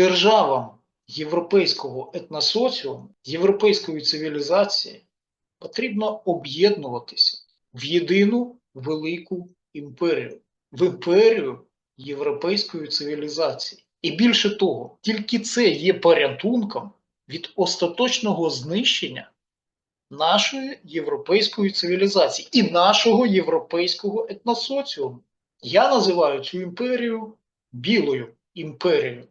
державам європейського етносоціуму, європейської цивілізації потрібно об'єднуватися в єдину велику імперію, в імперію європейської цивілізації. І більше того, тільки це є порятунком від остаточного знищення нашої європейської цивілізації і нашого європейського етносоціуму. Я називаю цю імперію білою імперією.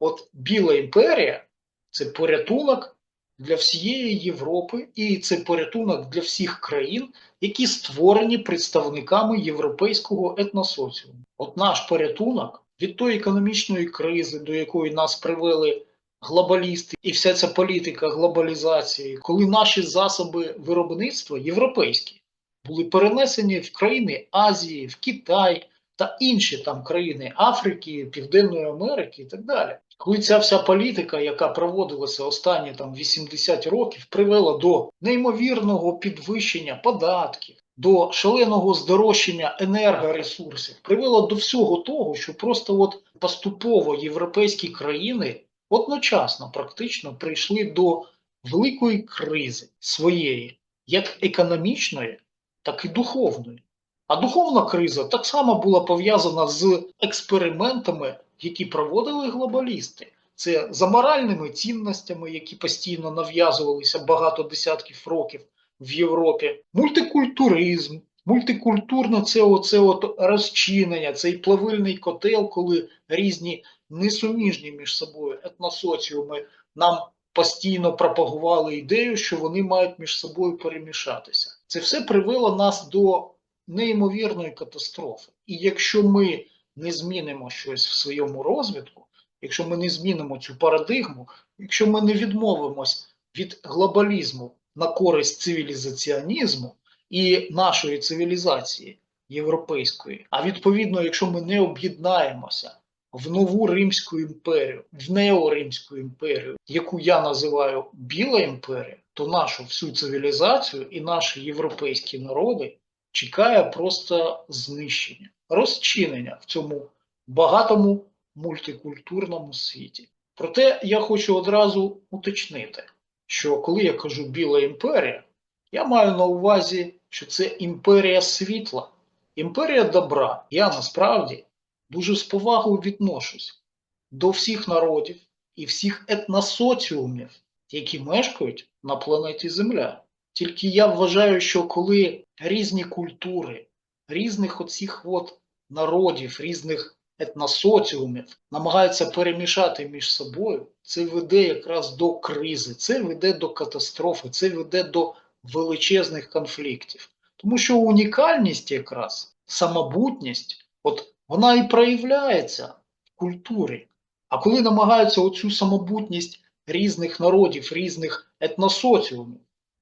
От Біла імперія це порятунок для всієї Європи, і це порятунок для всіх країн, які створені представниками європейського етносоціуму. От наш порятунок від тої економічної кризи, до якої нас привели глобалісти, і вся ця політика глобалізації, коли наші засоби виробництва європейські були перенесені в країни Азії, в Китай та інші там країни Африки, Південної Америки і так далі. Коли ця вся політика, яка проводилася останні там 80 років, привела до неймовірного підвищення податків, до шаленого здорожчання енергоресурсів, привела до всього того, що просто от поступово європейські країни одночасно практично прийшли до великої кризи своєї, як економічної, так і духовної. А духовна криза так само була пов'язана з експериментами, які проводили глобалісти. Це за моральними цінностями, які постійно нав'язувалися багато десятків років в Європі, мультикультуризм, мультикультурно це оце от розчинення, цей плавильний котел, коли різні несуміжні між собою етносоціуми нам постійно пропагували ідею, що вони мають між собою перемішатися. Це все привело нас до неймовірної катастрофи. І якщо ми не змінимо щось в своєму розвитку, якщо ми не змінимо цю парадигму, якщо ми не відмовимось від глобалізму на користь цивілізаціонізму і нашої цивілізації європейської, а відповідно, якщо ми не об'єднаємося в нову Римську імперію, в неоримську імперію, яку я називаю Біла імперія, то нашу всю цивілізацію і наші європейські народи чекає просто знищення, розчинення в цьому багатому мультикультурному світі. Проте я хочу одразу уточнити, що коли я кажу Біла імперія, я маю на увазі, що це імперія світла, імперія добра. Я насправді дуже з повагою відношусь до всіх народів і всіх етносоціумів, які мешкають на планеті Земля. Тільки я вважаю, що коли різні культури, різних оцих от народів, різних етносоціумів намагаються перемішати між собою, це веде якраз до кризи, це веде до катастрофи, це веде до величезних конфліктів. Тому що унікальність якраз, самобутність, от вона і проявляється в культурі. А коли намагаються оцю самобутність різних народів, різних етносоціумів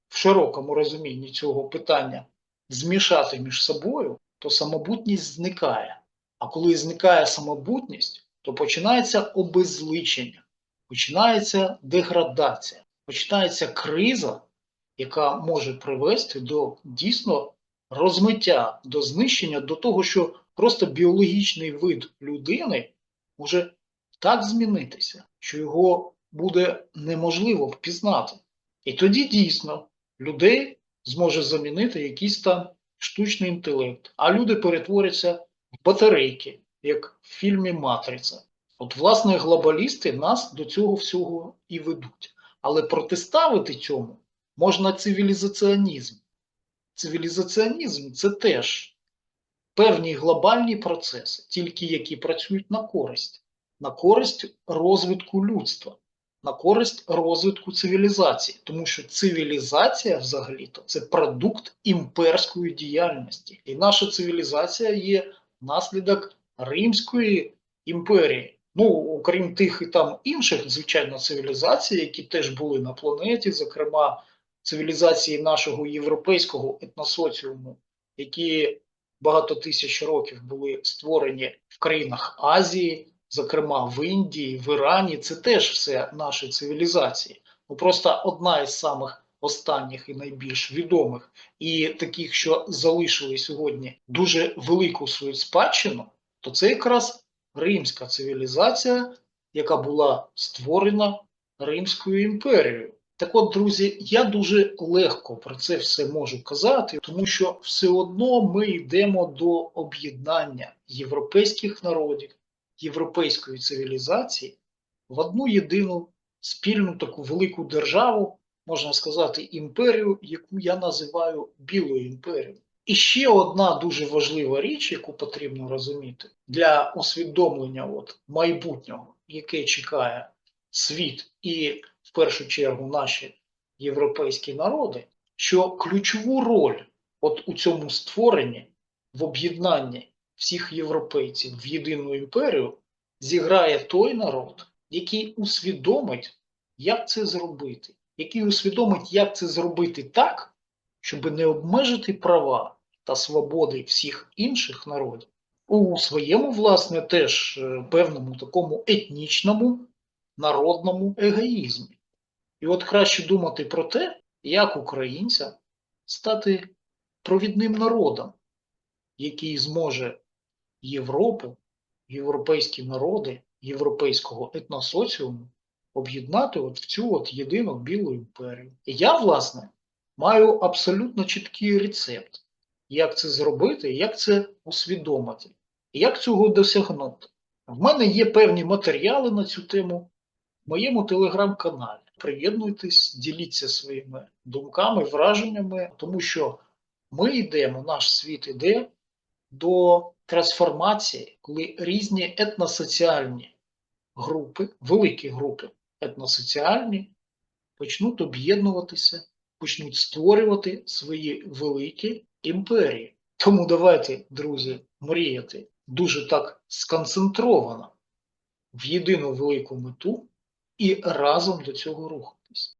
в широкому розумінні цього питання змішати між собою, то самобутність зникає. А коли зникає самобутність, то починається обезличення, починається деградація, починається криза, яка може привести до дійсно розмиття, до знищення, до того, що просто біологічний вид людини може так змінитися, що його буде неможливо впізнати. І тоді дійсно людей зможе замінити якийсь там штучний інтелект, а люди перетворяться в батарейки, як в фільмі Матриця. От, власне, глобалісти нас до цього всього і ведуть. Але протиставити цьому можна цивілізаціонізм. Цивілізаціонізм це теж певні глобальні процеси, тільки які працюють на користь, на користь розвитку людства, на користь розвитку цивілізації. Тому що цивілізація взагалі-то це продукт імперської діяльності. І наша цивілізація є наслідок Римської імперії. Ну, окрім тих і там інших, звичайно, цивілізацій, які теж були на планеті, зокрема цивілізації нашого європейського етносоціуму, які багато тисяч років були створені в країнах Азії, зокрема в Індії, в Ірані, це теж все наші цивілізації. Ну просто одна із самих останніх і найбільш відомих, і таких, що залишили сьогодні дуже велику свою спадщину, то це якраз римська цивілізація, яка була створена Римською імперією. Так от, друзі, я дуже легко про це все можу казати, тому що все одно ми йдемо до об'єднання європейських народів, європейської цивілізації в одну єдину спільну таку велику державу, можна сказати, імперію, яку я називаю Білою імперією. І ще одна дуже важлива річ, яку потрібно розуміти для усвідомлення от, майбутнього, яке чекає світ і в першу чергу наші європейські народи, що ключову роль от у цьому створенні, в об'єднанні всіх європейців в єдину імперію зіграє той народ, який усвідомить, як це зробити, який усвідомить, як це зробити так, щоб не обмежити права та свободи всіх інших народів у своєму, власне, теж е, певному такому етнічному народному егоїзмі. І от краще думати про те, як українцям стати провідним народом, який зможе Європу, європейські народи, європейського етносоціуму об'єднати от в цю от єдину білу імперію. І я, власне, маю абсолютно чіткий рецепт, як це зробити, як це усвідомити, як цього досягнути. В мене є певні матеріали на цю тему в моєму телеграм-каналі. Приєднуйтесь, діліться своїми думками, враженнями, тому що ми йдемо, наш світ іде до трансформації, коли різні етносоціальні групи, великі групи етносоціальні, почнуть об'єднуватися, почнуть створювати свої великі імперії. Тому давайте, друзі, мріяти дуже так сконцентровано в єдину велику мету і разом до цього рухатись.